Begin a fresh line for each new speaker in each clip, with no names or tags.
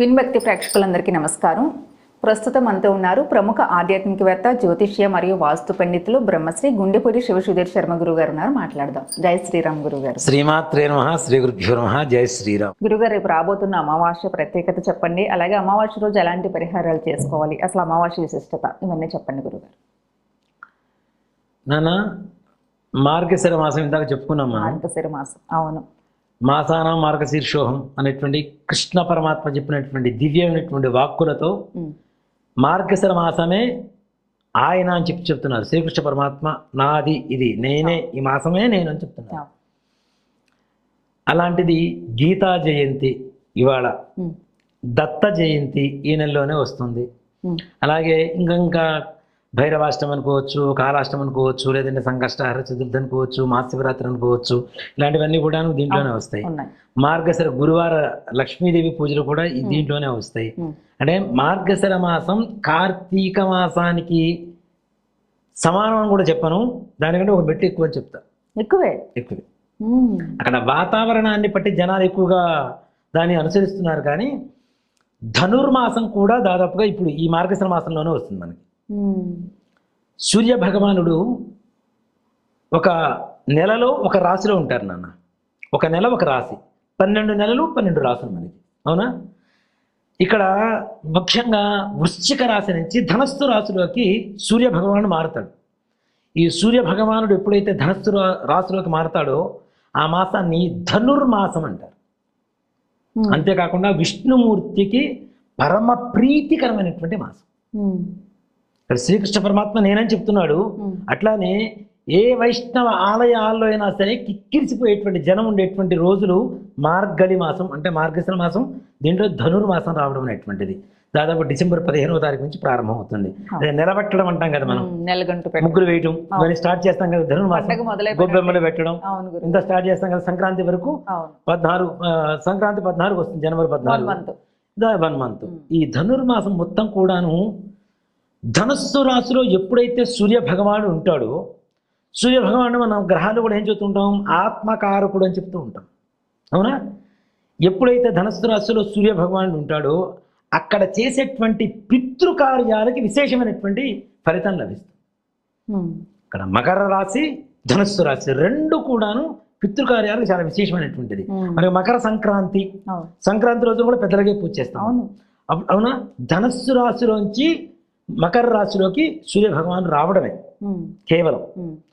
విన్భక్తి ప్రేక్షకులందరికీ నమస్కారం. ప్రస్తుతం అంతా ఉన్నారు ప్రముఖ ఆధ్యాత్మికవేత్త జ్యోతిష్య మరియు వాస్తు పండితులు బ్రహ్మశ్రీ గుండెపూడి శివసుధీర్ శర్మ గురువు గారు ఉన్నారు. మాట్లాడదాం. జై శ్రీరామ్ గురువు గారు
శ్రీమాత్రే నమ శ్రీ గురుభ్యో నమ జై శ్రీరామ్.
గురుగారు రేపు రాబోతున్న అమావాస్య ప్రత్యేకత చెప్పండి. అలాగే అమావాస్య రోజు ఎలాంటి పరిహారాలు చేసుకోవాలి? అసలు అమావాస్య విశిష్టత? ఇవన్నీ చెప్పండి గురుగారు.
నాన్న మార్గశిర మాసం ఇందాక చెప్పుకున్నాం
మార్గశిర మాసం. అవును.
మాసాన మార్గశీర్షోహం అనేటువంటి కృష్ణ పరమాత్మ చెప్పినటువంటి దివ్యమైనటువంటి వాక్కులతో మార్గశిర మాసమే ఆయన అని చెప్పి చెప్తున్నారు. శ్రీకృష్ణ పరమాత్మ నాది ఇది. నేనే ఈ మాసమే నేను అని చెప్తున్నారు.
అవును.
అలాంటిది గీతా జయంతి ఇవాళ దత్త జయంతి ఈ నెలలోనే వస్తుంది. అలాగే ఇంకా ఇంకా భైరవాష్టం అనుకోవచ్చు కాలాష్టం అనుకోవచ్చు లేదంటే సంకష్టహార చతుర్థి అనుకోవచ్చు మహాశివరాత్రి అనుకోవచ్చు ఇలాంటివన్నీ కూడా దీంట్లోనే వస్తాయి. మార్గశిర గురువార లక్ష్మీదేవి పూజలు కూడా ఈ దీంట్లోనే వస్తాయి. అంటే మార్గశిర మాసం కార్తీక మాసానికి సమానం అని కూడా చెప్పను. దానికంటే ఒక మెట్టు ఎక్కువ అని చెప్తా.
ఎక్కువే?
ఎక్కువ. అక్కడ వాతావరణాన్ని బట్టి జనాలు ఎక్కువగా దాన్ని అనుసరిస్తున్నారు కానీ ధనుర్మాసం కూడా దాదాపుగా ఇప్పుడు ఈ మార్గశిర మాసంలోనే వస్తుంది మనకి. సూర్య భగవానుడు ఒక నెలలో ఒక రాశిలో ఉంటారు నాన్న. ఒక నెల ఒక రాశి. పన్నెండు నెలలు పన్నెండు రాసులు మనకి. అవునా? ఇక్కడ ముఖ్యంగా వృశ్చిక రాశి నుంచి ధనస్సు రాశిలోకి సూర్య భగవానుడు మారుతాడు. ఈ సూర్య భగవానుడు ఎప్పుడైతే ధనస్సు రాశిలోకి మారతాడో ఆ మాసాన్ని ధనుర్మాసం అంటారు. అంతేకాకుండా విష్ణుమూర్తికి పరమ ప్రీతికరమైనటువంటి మాసం. ఇక్కడ శ్రీకృష్ణ పరమాత్మ నేనని చెప్తున్నాడు. అట్లానే ఏ వైష్ణవ ఆలయాల్లో అయినా సరే కిక్కిరిసిపోయేటువంటి జనం ఉండేటువంటి రోజులు మార్గళి మాసం అంటే మార్గశిర మాసం దీంట్లో ధనుర్మాసం రావడం అనేటువంటిది. దాదాపు డిసెంబర్ పదిహేనవ తారీఖు నుంచి ప్రారంభం అవుతుంది. అదే నెలబెట్టడం అంటాం కదా మనం.
నెలగంటు పెట్ట
ముగ్గులు వేయటం ఇవన్నీ స్టార్ట్ చేస్తాం కదా ధనుర్మాసం. గొబ్బెమ్మలు పెట్టడం ఇంత స్టార్ట్ చేస్తాం కదా సంక్రాంతి వరకు. పద్నాలుగు సంక్రాంతి పద్నాలుగు వస్తుంది జనవరి పద్నాలుగు. One month. ఈ ధనుర్మాసం మొత్తం కూడాను ధనస్సు రాశిలో ఎప్పుడైతే సూర్య భగవానుడు ఉంటాడో సూర్య భగవానుడు మనం గ్రహాలు కూడా ఏం చెప్తుంటాం ఆత్మకారకుడు అని చెప్తూ ఉంటాం. అవునా? ఎప్పుడైతే ధనస్సు రాశిలో సూర్య భగవానుడు ఉంటాడో అక్కడ చేసేటువంటి పితృకార్యాలకి విశేషమైనటువంటి ఫలితం లభిస్తుంది. ఇక్కడ మకర రాశి ధనస్సు రాశి రెండు కూడాను పితృకార్యాలకు చాలా విశేషమైనటువంటిది. మనకి మకర సంక్రాంతి సంక్రాంతి రోజు కూడా పెద్దలకే పూజ చేస్తాం.
అవును.
అవ్- అవునా? ధనస్సు రాశిలోంచి మకర రాశిలోకి సూర్య భగవాన్ రావడమే కేవలం.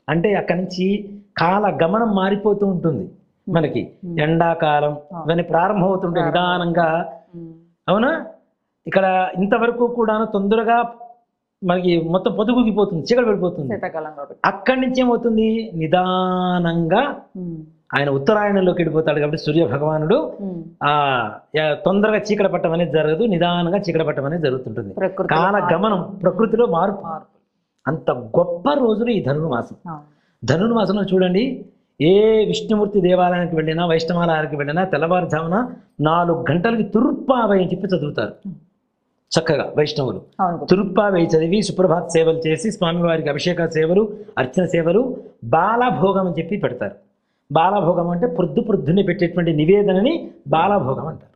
అంటే అక్కడి నుంచి కాల గమనం మారిపోతూ ఉంటుంది మనకి. ఎండాకాలం ఇవన్నీ ప్రారంభమవుతుంటే నిదానంగా. అవునా? ఇక్కడ ఇంతవరకు కూడా తొందరగా మనకి మొత్తం పొదుగుగిపోతుంది చీకటి పడిపోతుంది. అక్కడి నుంచి ఏమవుతుంది? నిదానంగా ఆయన ఉత్తరాయణంలోకి వెళ్ళిపోతాడు కాబట్టి సూర్య భగవానుడు ఆ తొందరగా చీకటి పట్టడం అనేది జరగదు నిదానంగా చీకటి పట్టడం అనేది జరుగుతుంటుంది. కాల గమనం ప్రకృతిలో మార్పు. అంత గొప్ప రోజులు ఈ ధనుర్మాసం. ధనుర్మాసంలో చూడండి ఏ విష్ణుమూర్తి దేవాలయానికి వెళ్ళినా వైష్ణవాలయానికి వెళ్ళినా తెల్లవారుజామున నాలుగు గంటలకి తుర్పావై అని చెప్పి చదువుతారు. చక్కగా వైష్ణవులు. తురుప్పావై చదివి సుప్రభాత్ సేవలు చేసి స్వామివారికి అభిషేక సేవలు అర్చన సేవలు బాలభోగం అని చెప్పి పెడతారు. బాలభోగం అంటే ప్రొద్దు ప్రొద్దునే పెట్టేటువంటి నివేదనని బాలభోగం అంటారు.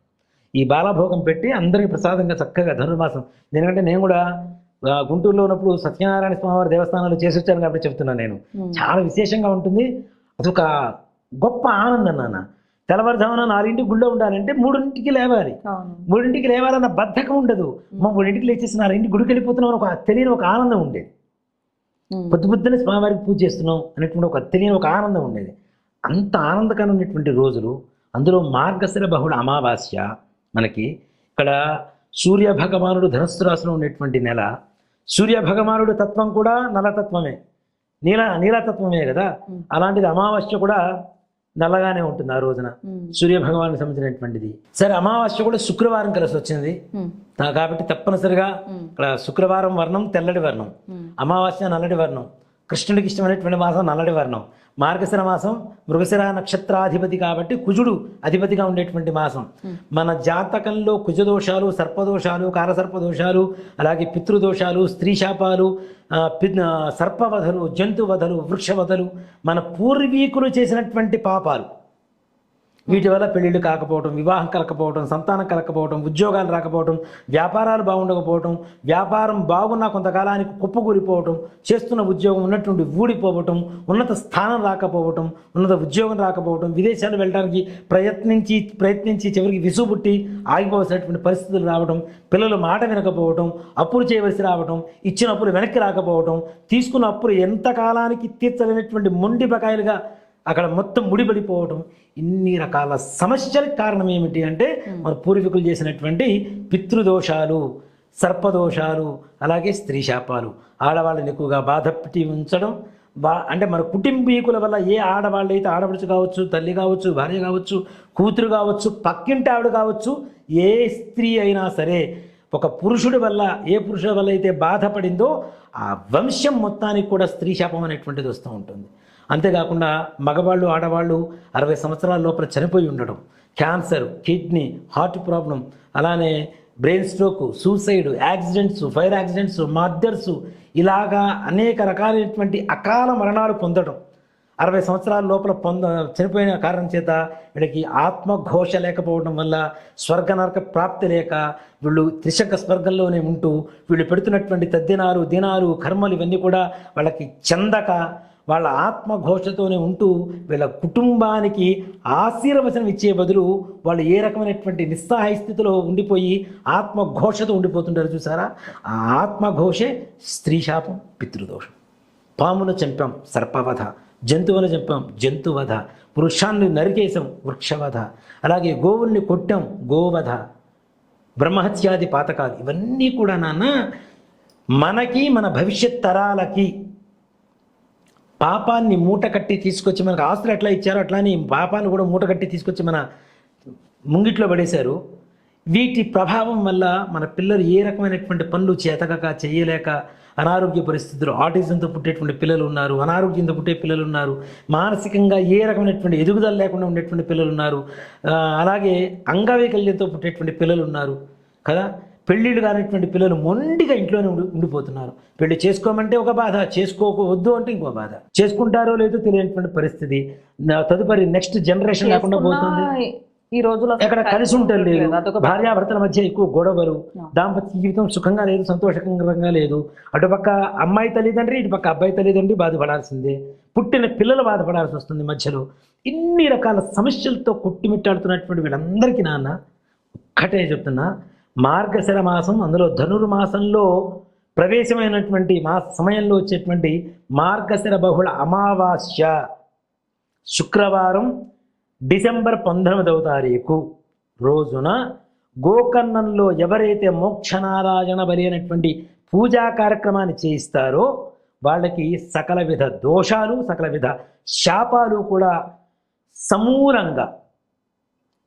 ఈ బాలభోగం పెట్టి అందరికీ ప్రసాదంగా చక్కగా ధనుర్మాసం. ఎందుకంటే నేను కూడా గుంటూరులో ఉన్నప్పుడు సత్యనారాయణ స్వామివారి దేవస్థానాలు చేసి వచ్చాను కాబట్టి చెప్తున్నాను నేను. చాలా విశేషంగా ఉంటుంది. అదొక గొప్ప ఆనందం నాన్న. తెల్లవారుజామున నాలుగింటికి గుళ్ళో ఉండాలంటే మూడింటికి లేవాలి. మూడింటికి లేవాలన్న బద్ధకం ఉండదు. మా మూడింటికి లేచేసి నాలుగింటికి గుడికి వెళ్ళిపోతున్నాం ఒక తెలియని ఒక ఆనందం ఉండేది. పొద్దు పొద్దునే స్వామివారికి పూజ చేస్తున్నాం అనేటువంటి ఒక తెలియని ఒక ఆనందం ఉండేది. అంత ఆనందకరమైనటువంటి రోజులు. అందులో మార్గశిర బహుళ అమావాస్య మనకి ఇక్కడ సూర్య భగవానుడు ధనస్సు రాశిలో ఉండేటువంటి నెల. సూర్య భగవానుడు తత్వం కూడా నలతత్వమే. నీల నీలతత్వమే కదా. అలాంటిది అమావాస్య కూడా నల్లగానే ఉంటుంది ఆ రోజున. సూర్య భగవానికి సంబంధించినటువంటిది. సరే అమావాస్య కూడా శుక్రవారం కలిసి వచ్చింది. కాబట్టి తప్పనిసరిగా ఇక్కడ శుక్రవారం వర్ణం తెల్లటి వర్ణం. అమావాస్య నల్లటి వర్ణం. కృష్ణుడికి ఇష్టమైనటువంటి మాసం నల్లటి వర్ణం. మార్గశిర మాసం మృగశిర నక్షత్రాధిపతి కాబట్టి కుజుడు అధిపతిగా ఉండేటువంటి మాసం. మన జాతకంలో కుజదోషాలు సర్పదోషాలు కారసర్పదోషాలు అలాగే పితృదోషాలు స్త్రీ శాపాలు సర్పవధలు జంతువధలు వృక్షవధలు మన పూర్వీకులు చేసినటువంటి పాపాలు. వీటి వల్ల పెళ్ళిళ్ళు కాకపోవడం వివాహం కలకపోవడం సంతానం కలకపోవడం ఉద్యోగాలు రాకపోవడం వ్యాపారాలు బాగుండకపోవడం వ్యాపారం బాగున్నా కొంతకాలానికి కుప్పకూరిపోవటం చేస్తున్న ఉద్యోగం ఉన్నటువంటి ఊడిపోవటం ఉన్నత స్థానం రాకపోవటం ఉన్నత ఉద్యోగం రాకపోవటం విదేశాలు వెళ్ళడానికి ప్రయత్నించి ప్రయత్నించి చివరికి విసుగుబుట్టి ఆగిపోవలసినటువంటి పరిస్థితులు రావడం పిల్లలు మాట వినకపోవడం అప్పులు చేయవలసి రావడం ఇచ్చిన అప్పులు వెనక్కి రాకపోవడం తీసుకున్న అప్పులు ఎంత కాలానికి తీర్చలేనటువంటి మొండి బకాయిలుగా అక్కడ మొత్తం ముడిపడిపోవడం ఇన్ని రకాల సమస్యలకు కారణం ఏమిటి అంటే మన పూర్వీకులు చేసినటువంటి పితృదోషాలు సర్పదోషాలు అలాగే స్త్రీ శాపాలు. ఆడవాళ్ళని ఎక్కువగా బాధ పెట్టి ఉంచడం బా అంటే మన కుటుంబీకుల వల్ల ఏ ఆడవాళ్ళు అయితే ఆడపడుచు కావచ్చు తల్లి కావచ్చు భార్య కావచ్చు కూతురు కావచ్చు పక్కింటి ఆవిడ కావచ్చు ఏ స్త్రీ అయినా సరే ఒక పురుషుడి వల్ల ఏ పురుషుడి వల్ల అయితే బాధపడిందో ఆ వంశం మొత్తానికి కూడా స్త్రీ శాపం అనేటువంటిది వస్తూ ఉంటుంది. అంతేకాకుండా మగవాళ్ళు ఆడవాళ్ళు అరవై సంవత్సరాల లోపల చనిపోయి ఉండడం క్యాన్సర్ కిడ్నీ హార్ట్ ప్రాబ్లం అలానే brain stroke suicide accidents fire accidents murders ఇలాగా అనేక రకాలైనటువంటి అకాల మరణాలు పొందడం అరవై సంవత్సరాల లోపల పొంద చనిపోయిన కారణం చేత వీళ్ళకి ఆత్మఘోష లేకపోవడం వల్ల స్వర్గ నరక ప్రాప్తి లేక వీళ్ళు త్రిశంక స్వర్గంలోనే ఉంటూ వీళ్ళు పెడుతున్నటువంటి తద్దినాలు దినాలు కర్మలు ఇవన్నీ కూడా వాళ్ళకి చెందక వాళ్ళ ఆత్మఘోషతోనే ఉంటూ వీళ్ళ కుటుంబానికి ఆశీర్వచనం ఇచ్చే బదులు వాళ్ళు ఏ రకమైనటువంటి నిస్సహాయ స్థితిలో ఉండిపోయి ఆత్మఘోషతో ఉండిపోతుంటారు చూసారా? ఆ ఆత్మఘోషే స్త్రీ శాపం పితృదోషం. పామును చంపాం సర్పవధ. జంతువును చంపాం జంతువధ. వృక్షాన్ని నరికేశాం వృక్షవధ. అలాగే గోవుల్ని కొట్టాం గోవధ. బ్రహ్మహత్యాది పాతకాలు. ఇవన్నీ కూడా నాన్న మనకి మన భవిష్యత్ తరాలకి పాపాన్ని మూట కట్టి తీసుకొచ్చి మనకు ఆస్తులు ఎట్లా ఇచ్చారో అట్లానే పాపాన్ని కూడా మూట కట్టి తీసుకొచ్చి మన ముంగిట్లో పడేశారు. వీటి ప్రభావం వల్ల మన పిల్లలు ఏ రకమైనటువంటి పనులు చేతకక చేయలేక అనారోగ్య పరిస్థితులు ఆటిజంతో పుట్టేటువంటి పిల్లలు ఉన్నారు అనారోగ్యంతో పుట్టే పిల్లలు ఉన్నారు మానసికంగా ఏ రకమైనటువంటి ఎదుగుదల లేకుండా ఉండేటువంటి పిల్లలు ఉన్నారు అలాగే అంగవైకల్యంతో పుట్టేటువంటి పిల్లలు ఉన్నారు కదా. పెళ్ళిళ్ళు కానిటువంటి పిల్లలు మొండిగా ఇంట్లోనే ఉండి ఉండిపోతున్నారు. పెళ్ళి చేసుకోమంటే ఒక బాధ చేసుకోవద్దు అంటే ఇంకో బాధ. చేసుకుంటారో లేదో తెలియనటువంటి పరిస్థితి. తదుపరి నెక్స్ట్ జనరేషన్ లేకుండా పోతుంది.
ఈ రోజుల్లో అసలు
ఎక్కడ కలిసి ఉంటారు లేదు.
అదొక
భార్యాభర్తల మధ్య ఎక్కువ గొడవలు. దాంపత్య జీవితం సుఖంగా లేదు సంతోషకరంగా లేదు. అటుపక్క అమ్మాయి తల్లిదండ్రి ఇటుపక్క అబ్బాయి తల్లిదండ్రి బాధపడాల్సిందే. పుట్టిన పిల్లలు బాధపడాల్సి వస్తుంది మధ్యలో. ఇన్ని రకాల సమస్యలతో కొట్టిమిట్టాడుతున్నటువంటి వీళ్ళందరికీ నాన్న ఒక్కటే చెప్తున్నా. మార్గశిర మాసం అందులో ధనుర్మాసంలో ప్రవేశమైనటువంటి మా సమయంలో వచ్చేటువంటి మార్గశిర బహుళ అమావాస్య శుక్రవారం డిసెంబర్ పంతొమ్మిదవ తారీఖు రోజున గోకర్ణంలో ఎవరైతే మోక్షనారాయణ బలి అనేటువంటి పూజా కార్యక్రమాన్ని చేయిస్తారో వాళ్ళకి సకల విధ దోషాలు సకల విధ శాపాలు కూడా సమూలంగా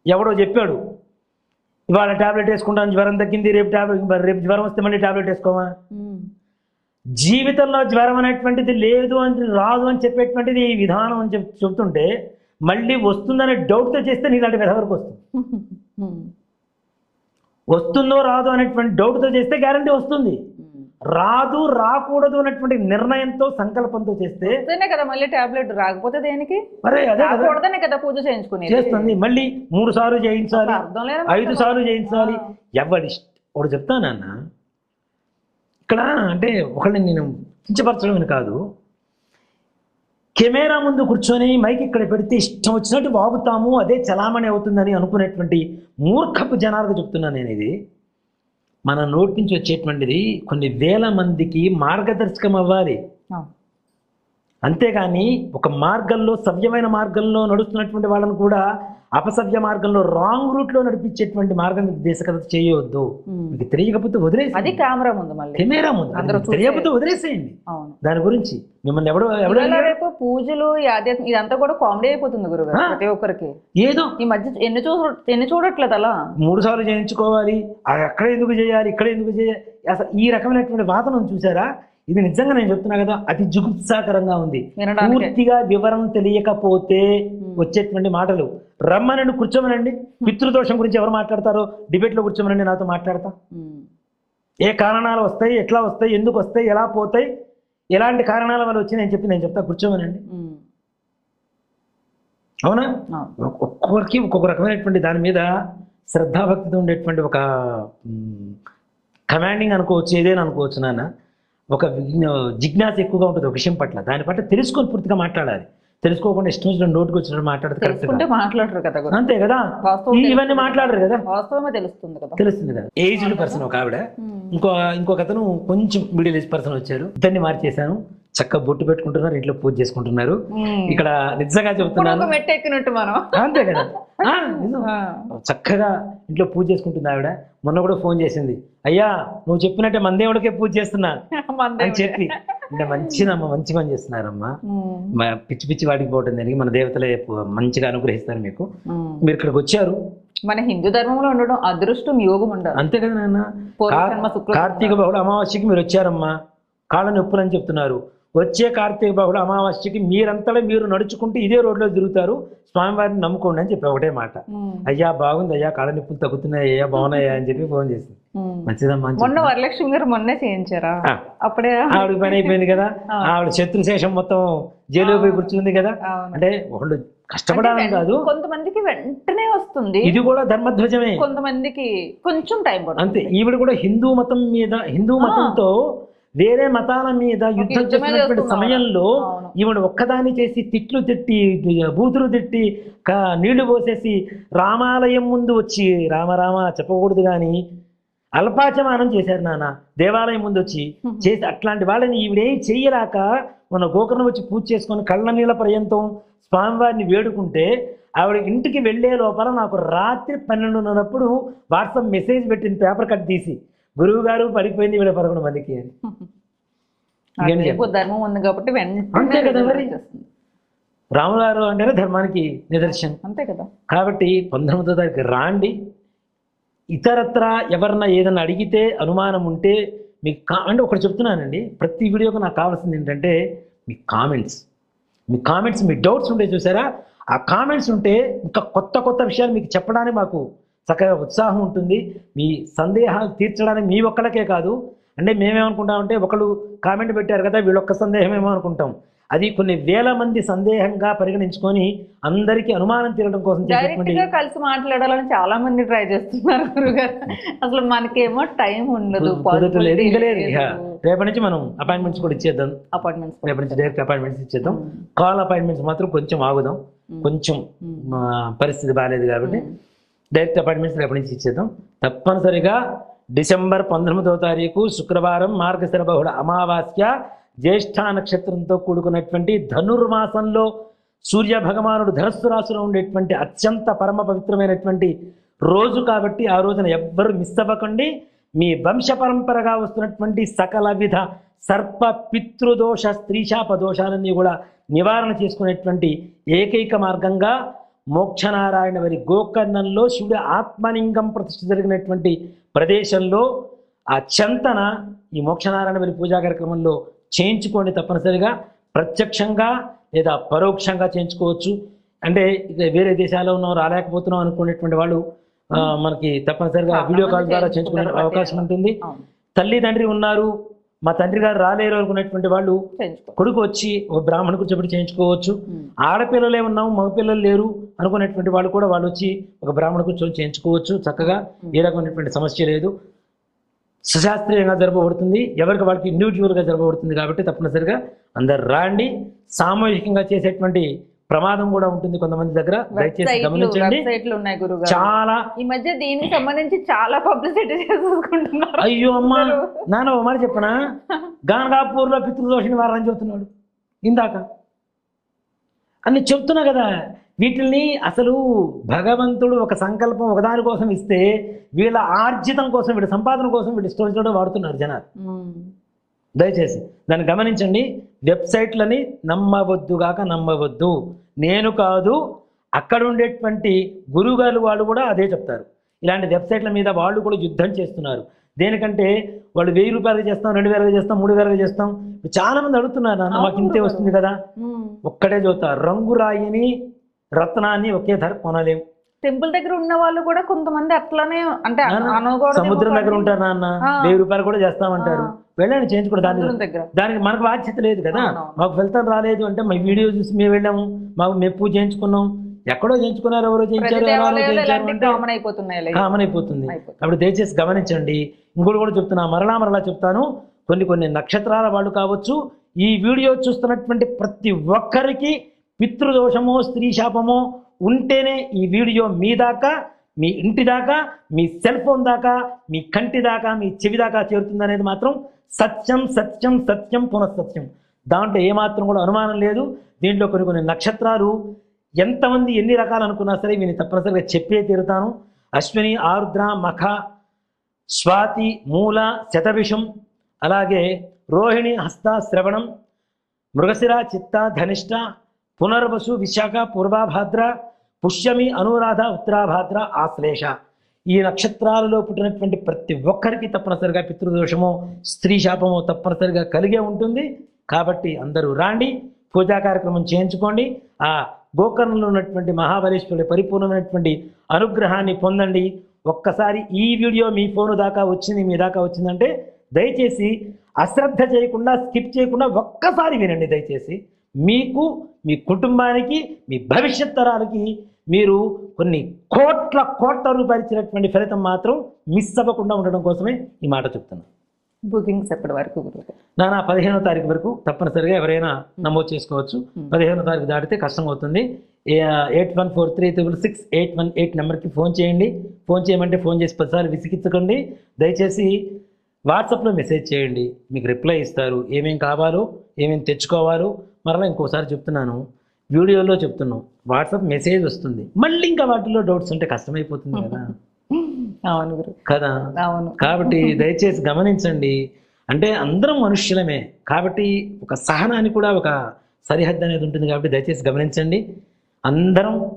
ఎవడో చెప్పాడు ఇవాళ టాబ్లెట్ వేసుకుంటాను జ్వరం తగ్గింది రేపు టాబ్లెట్ రేపు జ్వరం వస్తే మళ్ళీ టాబ్లెట్ వేసుకోమా. జీవితంలో జ్వరం అనేటువంటిది లేదు అని రాదు అని చెప్పేటువంటిది ఈ విధానం అని చెప్ చెబుతుంటే మళ్ళీ వస్తుందనే డౌట్తో చేస్తే నీ ఇలాంటి వరకు వస్తుంది. వస్తుందో రాదు అనేటువంటి డౌట్తో చేస్తే గ్యారంటీ వస్తుంది. రాదు రాకూడదు అనేటువంటి నిర్ణయంతో సంకల్పంతో చేస్తే
కదా మళ్ళీ టాబ్లెట్ రాకపోతే దేనికి?
కదా.
రాకూడదనే కదా పూజ చేయించుకునేది.
చేస్తుంది. మళ్ళీ మూడు సార్లు చేయించాలి ఐదు సార్లు చేయించాలి. ఎవడి ఇష్ట- ఒకటి చెప్తానన్న ఇక్కడ అంటే ఒకళ్ళని నేను కించపరచడం అని కాదు. కెమెరా ముందు కూర్చొని మైక్ ఇక్కడ పెడితే ఇష్టం వచ్చినట్టు వాగుతాము అదే చలామణి అవుతుందని అనుకునేటువంటి మూర్ఖపు జనాలకు చెప్తున్నాను నేను ఇది మన నోటి నుంచి వచ్చేటువంటిది కొన్ని వేల మందికి మార్గదర్శకం అవ్వాలి. అంతేగాని ఒక మార్గంలో సవ్యమైన మార్గంలో నడుస్తున్నటువంటి వాళ్ళని కూడా అపసవ్య మార్గంలో రాంగ్ రూట్లో నడిపించేటువంటి మార్గం దేశకథ చేయవద్దు.
ఉమ్.
మీకు తెలియకపోతే వదిలేసి
అది కెమెరా ముందు మళ్ళీ.
కెమెరా ముందు. తెలియకపోతే వదిలేసేయండి. దాని గురించి మిమ్మల్ని ఎవడో ఎవడో
రేపు పూజలు ఆధ్యాత్మిక ఇదంతా కూడా కామెడీ అయిపోతుంది గురుగారు
ఆ.
ప్రతి ఒక్కరికి.
ఏదో.
ఈ మధ్య ఎన్ని చూ ఎన్ని చూడట్లేదు అలా
మూడు సార్లు చేయించుకోవాలి అక్కడ ఎందుకు చేయాలి ఇక్కడ ఎందుకు చేయాలి? అసలు ఈ రకమైనటువంటి వాదన చూసారా? ఇది నిజంగా నేను చెప్తున్నా కదా అతి జుగుప్సాకరంగా ఉంది. పూర్తిగా వివరం తెలియకపోతే వచ్చేటువంటి మాటలు. రమ్మనండి కూర్చోమనండి. పితృదోషం గురించి ఎవరు మాట్లాడతారో? డిబేట్లో కూర్చోమనండి నాతో మాట్లాడతా. ఏ కారణాలు వస్తాయి ఎట్లా వస్తాయి ఎందుకు వస్తాయి ఎలా పోతాయి ఎలాంటి కారణాల వల్ల వచ్చి నేను చెప్పి నేను చెప్తా కూర్చోమనండి. అవును. ఒక్కొక్కరికి ఒక్కొక్క రకమైనటువంటి దాని మీద శ్రద్ధాభక్తితో ఉండేటువంటి ఒక కమాండింగ్ అనుకోవచ్చు ఏదైనా అనుకోవచ్చు నాన్న. ఒక జిజ్ఞాస ఎక్కువగా ఉంటుంది ఒక విషయం పట్ల. దాని పట్ల తెలుసుకొని పూర్తిగా మాట్లాడాలి. తెలుసుకోకుండా ఇష్టం వచ్చిన నోటుకు వచ్చినట్టు మాట్లాడదు కరెక్ట్
మాట్లాడరు కదా
అంతే కదా? ఇవన్నీ మాట్లాడరు కదా?
వాస్తవమే తెలుస్తుంది కదా.
తెలుస్తుంది కదా. ఏజ్డ్ పర్సన్ ఒక ఆవిడ. ఇంకో ఇంకొక అతను కొంచెం మిడిల్ ఏజ్ పర్సన్ వచ్చారు. ఇద్దరిని మార్చేశాను. చక్కగా బొట్టు పెట్టుకుంటున్నారు ఇంట్లో పూజ చేసుకుంటున్నారు. ఇక్కడ నిజంగా చెబుతున్నాను
మనం.
అంతే కదా. చక్కగా ఇంట్లో పూజ చేసుకుంటుంది ఆవిడ. మొన్న కూడా ఫోన్ చేసింది. అయ్యా నువ్వు చెప్పినట్టే మన దేవుడికే పూజ చేస్తున్నా. అని చెప్పి. అంటే మంచిదమ్మా మంచి పని చేస్తున్నారమ్మా. పిచ్చి పిచ్చి వాడికి పోవటం దానికి మన దేవతలే మంచిగా అనుగ్రహిస్తారు మీకు. మీరు ఇక్కడికి వచ్చారు.
మన హిందూ ధర్మంలో ఉండడం అదృష్టం యోగం ఉండాలి.
అంతే కదా నాన్న. కార్తీక బహుళ అమావాస్యకి మీరు వచ్చారమ్మా. కాళ్ళ నొప్పులు అని చెప్తున్నారు. వచ్చే కార్తీక బహుళ అమావాస్యకి మీరంతలో మీరు నడుచుకుంటూ ఇదే రోడ్లో తిరుగుతారు. స్వామివారిని నమ్ముకోండి అని చెప్పి ఒకటే మాట. అయ్యా బాగుంది అయ్యా కాళ్ళ నొప్పులు తగ్గుతున్నాయి అయ్యా బాగున్నాయా అని చెప్పి ఫోన్ చేసింది.
మ్మ్.
మంచిదమ్మా
మొన్న వరలక్ష్మి గారు మొన్నే చేయించారా. అప్పుడే
ఆవిడ పని అయిపోయింది కదా. ఆవిడ శత్రుశేషం మొత్తం జైలు పోయి కూర్చుంది కదా. అంటే వాళ్ళు కష్టపడాలని కాదు.
కొంతమందికి వెంటనే వస్తుంది.
ఇది కూడా ధర్మధ్వజమే.
కొంతమందికి కొంచెం టైం
అంతే. ఈవిడ కూడా హిందూ మతం మీద హిందూ మతంతో వేరే మతాల మీద యుద్ధం
చేస్తున్నారు.
సమయంలో. ఈవిడ ఒక్కదాన్ని చేసి తిట్లు తిట్టి బూతులు తిట్టి నీళ్ళు పోసేసి రామాలయం ముందు వచ్చి రామరామ చెప్పకూడదు కానీ అల్పాచమానం చేశారు నాన్న దేవాలయం ముందు వచ్చి చేసి అట్లాంటి వాళ్ళని ఈవిడేం చెయ్యరాక మన గోకర్ణ వచ్చి పూజ చేసుకొని కళ్ళ నీళ్ళ పర్యంతం స్వామివారిని వేడుకుంటే ఆవిడ ఇంటికి వెళ్ళే లోపల నాకు రాత్రి పన్నెండున్నరప్పుడు వాట్సాప్ మెసేజ్ పెట్టింది పేపర్ కట్ తీసి గురువు గారు పడిపోయింది వీళ్ళ పదకొండు మందికి. అని
ధర్మం ఉంది కాబట్టి
అంతే కదా మరి. రాముగారు అంటేనే ధర్మానికి నిదర్శనం.
అంతే కదా.
కాబట్టి పంతొమ్మిదో తారీఖు రాండి. ఇతరత్ర ఎవరన్నా ఏదన్నా అడిగితే అనుమానం ఉంటే మీకు కా అంటే ఒకటి చెప్తున్నానండి. ప్రతి వీడియోకి నాకు కావాల్సింది ఏంటంటే మీ కామెంట్స్. మీ కామెంట్స్ మీ డౌట్స్ ఉంటే చూసారా? ఆ కామెంట్స్ ఉంటే ఇంకా కొత్త కొత్త విషయాలు మీకు చెప్పడానికి మాకు చక్కగా ఉత్సాహం ఉంటుంది. మీ సందేహాలు తీర్చడానికి మీ ఒక్కళ్ళకే కాదు. అంటే మేమేమనుకుంటామంటే ఒకళ్ళు కామెంట్ పెట్టారు కదా వీళ్ళొక్క సందేహమేమో అనుకుంటాం. అది కొన్ని వేల మంది సందేహంగా పరిగణించుకొని అందరికీ అనుమానం తీరడం కోసం
కలిసి మాట్లాడాలని చాలా మంది ట్రై చేస్తున్నారు గురుగారు. అసలు మనకేమో టైం ఉండదు.
ఇంకా లేదు. రేపటి నుంచి మనం అపాయింట్మెంట్స్ కూడా ఇచ్చేద్దాం.
అపార్ట్మెంట్స్
రేపటి నుంచి డైరెక్ట్ అపాయింట్మెంట్స్ ఇచ్చేద్దాం. కాల్ అపాయింట్మెంట్స్ మాత్రం కొంచెం ఆగుదాం. కొంచెం మా పరిస్థితి బాగాలేదు కాబట్టి. డైరెక్ట్ అపాయింట్మెంట్స్ రేపటి నుంచి ఇచ్చేద్దాం. తప్పనిసరిగా డిసెంబర్ పంతొమ్మిదవ తారీఖు శుక్రవారం మార్గశిర బహుళ అమావాస్య జ్యేష్ఠ నక్షత్రంతో కూడుకున్నటువంటి ధనుర్మాసంలో సూర్య భగవానుడు ధనస్సు రాశిలో ఉండేటువంటి అత్యంత పరమ పవిత్రమైనటువంటి రోజు కాబట్టి ఆ రోజున ఎవ్వరు మిస్ అవ్వకండి. మీ వంశ పరంపరగా వస్తున్నటువంటి సకల విధ సర్ప పితృదోష స్త్రీశాప దోషాలన్నీ కూడా నివారణ చేసుకునేటువంటి ఏకైక మార్గంగా మోక్షనారాయణ వారి గోకర్ణంలో శివుడి ఆత్మలింగం ప్రతిష్ఠ జరిగినటువంటి ప్రదేశంలో ఆ చెంతన ఈ మోక్షనారాయణ వారి పూజా కార్యక్రమంలో చేయించుకోండి తప్పనిసరిగా. ప్రత్యక్షంగా లేదా పరోక్షంగా చేయించుకోవచ్చు. అంటే ఇక వేరే దేశాల్లో ఉన్నాం రాలేకపోతున్నాం అనుకునేటువంటి వాళ్ళు మనకి తప్పనిసరిగా వీడియో కాల్ ద్వారా చేయించుకునే అవకాశం ఉంటుంది. తల్లి తండ్రి ఉన్నారు మా తండ్రి గారు రాలేరు అనుకునేటువంటి వాళ్ళు కొడుకు వచ్చి ఒక బ్రాహ్మణు కూర్చోబెట్టి చేయించుకోవచ్చు. ఆడపిల్లలే ఉన్నాం మగపిల్లలు లేరు అనుకునేటువంటి వాళ్ళు కూడా వాళ్ళు వచ్చి ఒక బ్రాహ్మణు కూర్చొని చేయించుకోవచ్చు. చక్కగా ఏ రకమైనటువంటి సమస్య లేదు. సుశాస్త్రీయంగా జరపబడుతుంది. ఎవరికి వాళ్ళకి ఇండివిజువల్గా జరపబడుతుంది కాబట్టి తప్పనిసరిగా అందరు రాండి. సామూహికంగా చేసేటువంటి ప్రమాదం కూడా ఉంటుంది కొంతమంది దగ్గర. దయచేసి గమనించండి. చాలా
ఈ మధ్య దీనికి సంబంధించి చాలా పబ్లిసిటీ చేసుకుంటున్నారు
అయ్యో అమ్మా! నాన్న ఒక మాట చెప్పనా? గానగాపూర్లో పితృదోష నివారణ అని చెబుతున్నాడు. ఇందాక. అన్ని చెప్తున్నా కదా. వీటిల్ని అసలు భగవంతుడు ఒక సంకల్పం ఒకదాని కోసం ఇస్తే వీళ్ళ ఆర్జితం కోసం వీళ్ళ సంపాదన కోసం వీళ్ళు ఇష్టం వాడుతున్నారు జనాలు. దయచేసి దాన్ని గమనించండి. వెబ్సైట్లని నమ్మవద్దుగాక నమ్మవద్దు. నేను కాదు అక్కడ ఉండేటువంటి గురుగారు వాళ్ళు కూడా అదే చెప్తారు. ఇలాంటి వెబ్సైట్ల మీద వాళ్ళు కూడా యుద్ధం చేస్తున్నారు. దేనికంటే వాళ్ళు వెయ్యి రూపాయలు చేస్తాం రెండు వేలుగా చేస్తాం మూడు వేలుగా చేస్తాం. చాలా మంది అడుగుతున్నారు నాన్న మాకు ఇంతే వస్తుంది కదా. ఒక్కడే చూస్తారు రంగురాయిని రత్నాన్ని ఒకే ధర కొనలేం.
టెంపుల్ దగ్గర ఉన్న వాళ్ళు కూడా కొంతమంది అట్లానే అంటే
సముద్రం దగ్గర ఉంటారు నాన్న. వెయ్యి రూపాయలు కూడా చేస్తామంటారు. వెళ్ళండి చేయించుకోండి దాని దానికి మనకు బాధ్యత లేదు కదా. మాకు ఫలితం రాలేదు అంటే మా వీడియో చూసి మేము వెళ్ళాము. మాకు మేము పూజ చేయించుకున్నాం. ఎక్కడో చేయించుకున్నారు ఎవరో చేయించారు ఎవరో చేయించారు అంటే
కామన్
అయిపోతుంది. దయచేసి గమనించండి. ఇంకోటి కూడా చెప్తున్నా మరలా మరలా చెప్తాను. కొన్ని కొన్ని నక్షత్రాల వాళ్ళు కావచ్చు ఈ వీడియో చూస్తున్నటువంటి ప్రతి ఒక్కరికి పితృదోషమో స్త్రీ శాపమో ఉంటేనే ఈ వీడియో మీ దాకా మీ ఇంటి దాకా మీ సెల్ ఫోన్ దాకా మీ కంటి దాకా మీ చెవి దాకా చేరుతుందనేది మాత్రం సత్యం సత్యం సత్యం పునఃసత్యం. దాంట్లో ఏమాత్రం కూడా అనుమానం లేదు. దీంట్లో కొన్ని కొన్ని నక్షత్రాలు ఎంతమంది ఎన్ని రకాలు అనుకున్నా సరే వీని తప్పనిసరిగా చెప్పే తీరుతాను. అశ్విని ఆరుద్ర మఖ స్వాతి మూల శతభిషం అలాగే రోహిణి హస్త శ్రవణం మృగశిర చిత్త ధనిష్ట పునర్వసు విశాఖ పూర్వాభాద్ర పుష్యమి అనురాధ ఉత్తరాభాద్ర ఆశ్లేష. ఈ నక్షత్రాలలో పుట్టినటువంటి ప్రతి ఒక్కరికి తప్పనిసరిగా పితృదోషమో స్త్రీ శాపము తప్పనిసరిగా కలిగే ఉంటుంది. కాబట్టి అందరూ రాండి పూజా కార్యక్రమం చేయించుకోండి. ఆ గోకర్ణంలో ఉన్నటువంటి మహాబలేశ్వరుడి పరిపూర్ణమైనటువంటి అనుగ్రహాన్ని పొందండి. ఒక్కసారి ఈ వీడియో మీ ఫోన్ దాకా వచ్చింది మీ దాకా వచ్చిందంటే దయచేసి అశ్రద్ధ చేయకుండా స్కిప్ చేయకుండా ఒక్కసారి వినండి దయచేసి. మీకు మీ కుటుంబానికి మీ భవిష్యత్ తరాలకి మీరు కొన్ని కోట్ల కోట్ల రూపాయలు ఇచ్చినటువంటి ఫలితం మాత్రం మిస్ అవ్వకుండా ఉండడం కోసమే ఈ మాట చెప్తున్నాను.
బుకింగ్స్ ఎప్పటి వరకు
నానా పదిహేనో తారీఖు వరకు తప్పనిసరిగా ఎవరైనా నమోదు చేసుకోవచ్చు.
Hmm.
పదిహేనో తారీఖు దాటితే కష్టం అవుతుంది eight one four three triple six eight one eight నెంబర్కి ఫోన్ చేయండి. ఫోన్ చేయమంటే ఫోన్ చేసి పదిసార్లు విసిగించకండి. దయచేసి వాట్సాప్లో మెసేజ్ చేయండి. మీకు రిప్లై ఇస్తారు. ఏమేం కావాలో ఏమేం తెచ్చుకోవాలో మరలా ఇంకోసారి చెప్తున్నాను. వీడియోలో చెప్తున్నాం. వాట్సాప్ మెసేజ్ వస్తుంది. మళ్ళీ ఇంకా వాటిలో డౌట్స్ ఉంటే కష్టమైపోతుంది కదా.
అవును
కదా?
అవును.
కాబట్టి దయచేసి గమనించండి. అంటే అందరం మనుష్యులమే కాబట్టి ఒక సహనాన్ని కూడా ఒక సరిహద్దు అనేది ఉంటుంది కాబట్టి దయచేసి గమనించండి. అందరం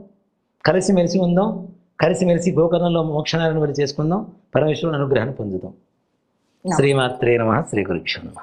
కలిసిమెలిసి ఉందాం. కలిసిమెలిసి గోకర్ణంలో మోక్షనారాయణ వరి చేసుకుందాం. పరమేశ్వరుని అనుగ్రహాన్ని పొందుదాం. శ్రీమాత్రే నమ. శ్రీ గురుక్ష నమ.